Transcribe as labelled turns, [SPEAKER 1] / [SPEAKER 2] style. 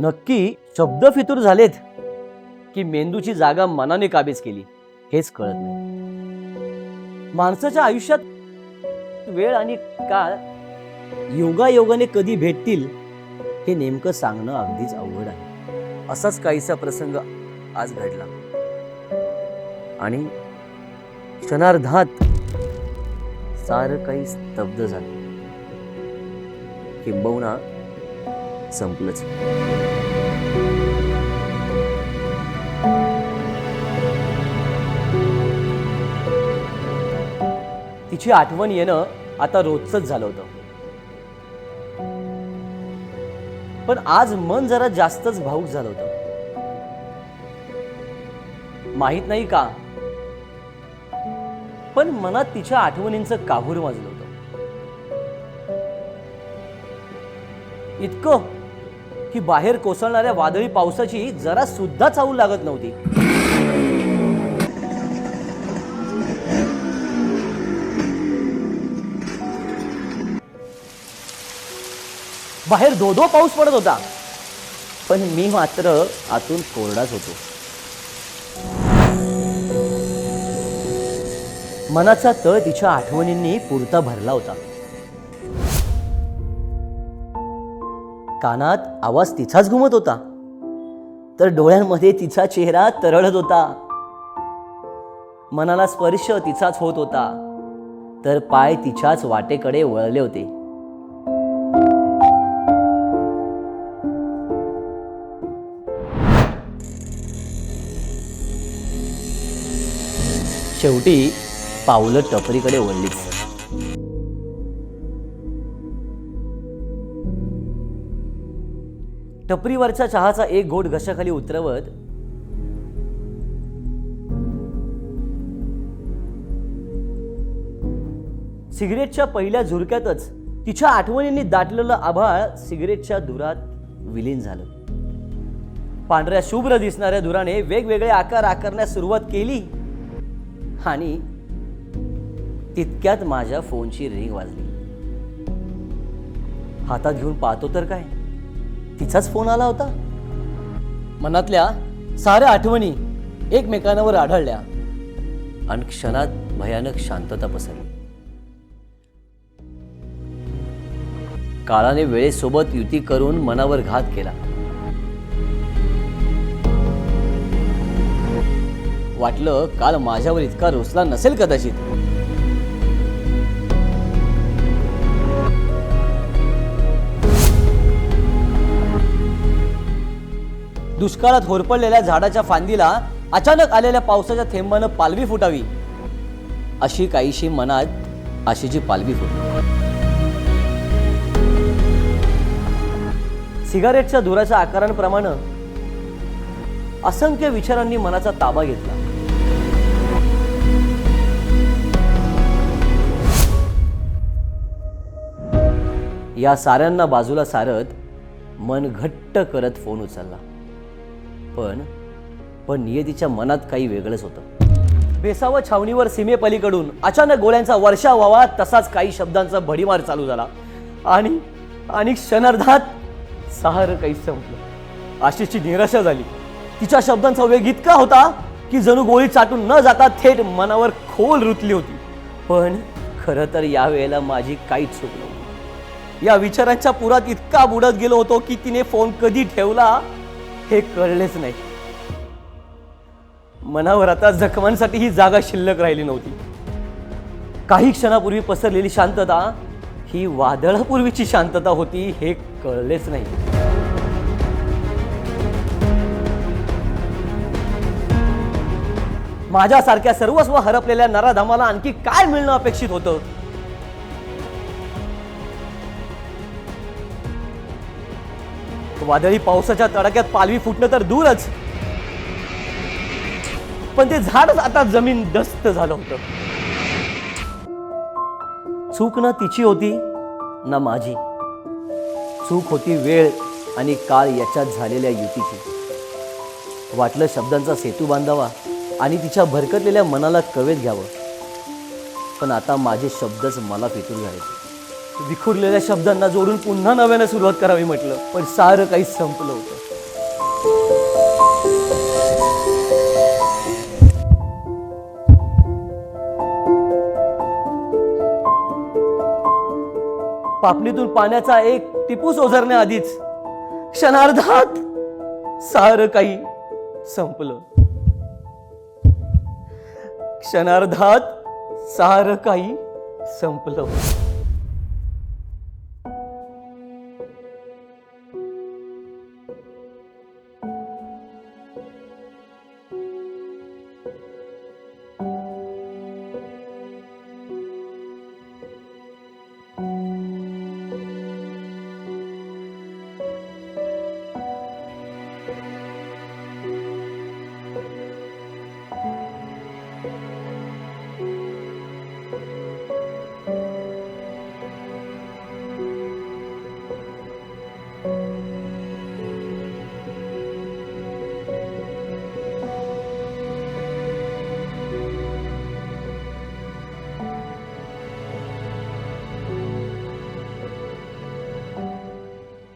[SPEAKER 1] नक्की शब्द फितूर झालेत की मेंदूची जागा मनाने काबीज केली हेच कळत नाही. माणसाच्या आयुष्यात वेळ आणि काळ योगायोगाने कधी भेटतील हे नेमकं सांगणं अगदीच अवघड आहे. असाच काहीसा प्रसंग आज घडला. आणि क्षणार्धात सारं काही स्तब्ध झालं. किंबहुना संपलंच. तिची आठवण येणं आता रोजच झालं होतं. पण आज मन जरा जास्तच भाऊक झालं होतं. माहीत नाही का? पण मनात तिच्या आठवणींचं काहूर वाजलं होतं. इतकं की बाहेर कोसळणाऱ्या वादळी पावसाची जरा सुद्धा चावू लागत नव्हती. बाहेर धो पाऊस पडत होता. पण मी मात्र आतून कोरडाच होतो. मनाचा तळ तिच्या आठवणींनी पुरता भरला होता. कानात आवाज तिचाच घुमत होता. तर डोळ्यांमध्ये तिचा चेहरा तरळत होता. मनाला स्पर्श तिचाच होत होता. तर पाय तिच्याच वाटेकडे वळले होते. शेवटी पावलं टपरीकडे वळलीच. टपरीवरच्या चहाचा एक घोट घशाखाली उतरवत सिगरेटच्या पहिल्या झुरक्यातच तिच्या आठवणींनी दाटलेलं आभाळ सिगरेटच्या धुरात विलीन झालं. पांढऱ्या शुभ्र दिसणाऱ्या धुराने वेगवेगळे आकार आकारण्यास सुरुवात केली आणि तितक्यात माझ्या फोनची रिंग वाजली. हातात घेऊन पाहतो तर काय? तिचाच फोन आला होता. मनातल्या साऱ्या आठवणी एकमेकांवर आढळल्या. आणि क्षणात भयानक शांतता पसरली. काळाने वेळेसोबत युती करून मनावर घात केला. वाटलं काल माझ्यावर इतका रोसला नसेल कदाचित. दुष्काळात होरपळलेल्या झाडाच्या फांदीला अचानक आलेल्या पावसाच्या थेंबानं पालवी फुटावी. अशी काहीशी मनात आशेची पालवी फुटली सिगारेटच्या धुराच्या आकारांप्रमाणे असंख्य विचारांनी मनाचा ताबा घेतला. या साऱ्यांना बाजूला सारत मन घट्ट करत फोन उचलला. पण पण नियतीच्या मनात काही वेगळंच होतं. बेसावं छावणीवर सीमेपलीकडून अचानक गोळ्यांचा वर्षा व्हावा तसाच काही शब्दांचा भडीमार चालू झाला. आणि आणि क्षणार्धात सहार काही संपलं. आशिषची निराशा झाली. तिच्या शब्दांचा वेग इतका होता की जणू गोळी चाटून न जाता थेट मनावर खोल रुतली होती. पण खरं तर यावेळेला माझी काहीच चूक नव्हती. या विचारांच्या पुरात इतका बुडत गेलो होतो की तिने फोन कधी ठेवला हे कळलेच नाही. मनावर आता जखमांसाठी ही जागा शिल्लक राहिली नव्हती. काही क्षणापूर्वी पसरलेली शांतता ही वादळापूर्वीची शांतता होती हे कळलेच नाही. माझ्यासारख्या सर्वस्व हरपलेल्या नराधामाला आणखी काय मिळणं अपेक्षित होतं? वादळी पावसाच्या तडाक्यात पालवी फुटणं तर दूरच. पण ते झाडच आता जमीन दस्त झालं होतं. चूक ना तिची होती ना माझी. चूक होती वेळ आणि काळ याच्यात झालेल्या युतीची. वाटलं शब्दांचा सेतू बांधावा आणि तिच्या भरकटलेल्या मनाला कवेत घ्यावं. पण आता माझे शब्दच मला फितूर झाले विखुरलेल्या शब्दांना जोडून पुन्हा नव्याने सुरुवात करावी म्हटलं पण सारं काही संपलं होतं. पापणीतून पाण्याचा एक टिपूस ओझरण्याआधीच क्षणार्धात सार काही संपलं. क्षणार्धात सार काही संपलं. you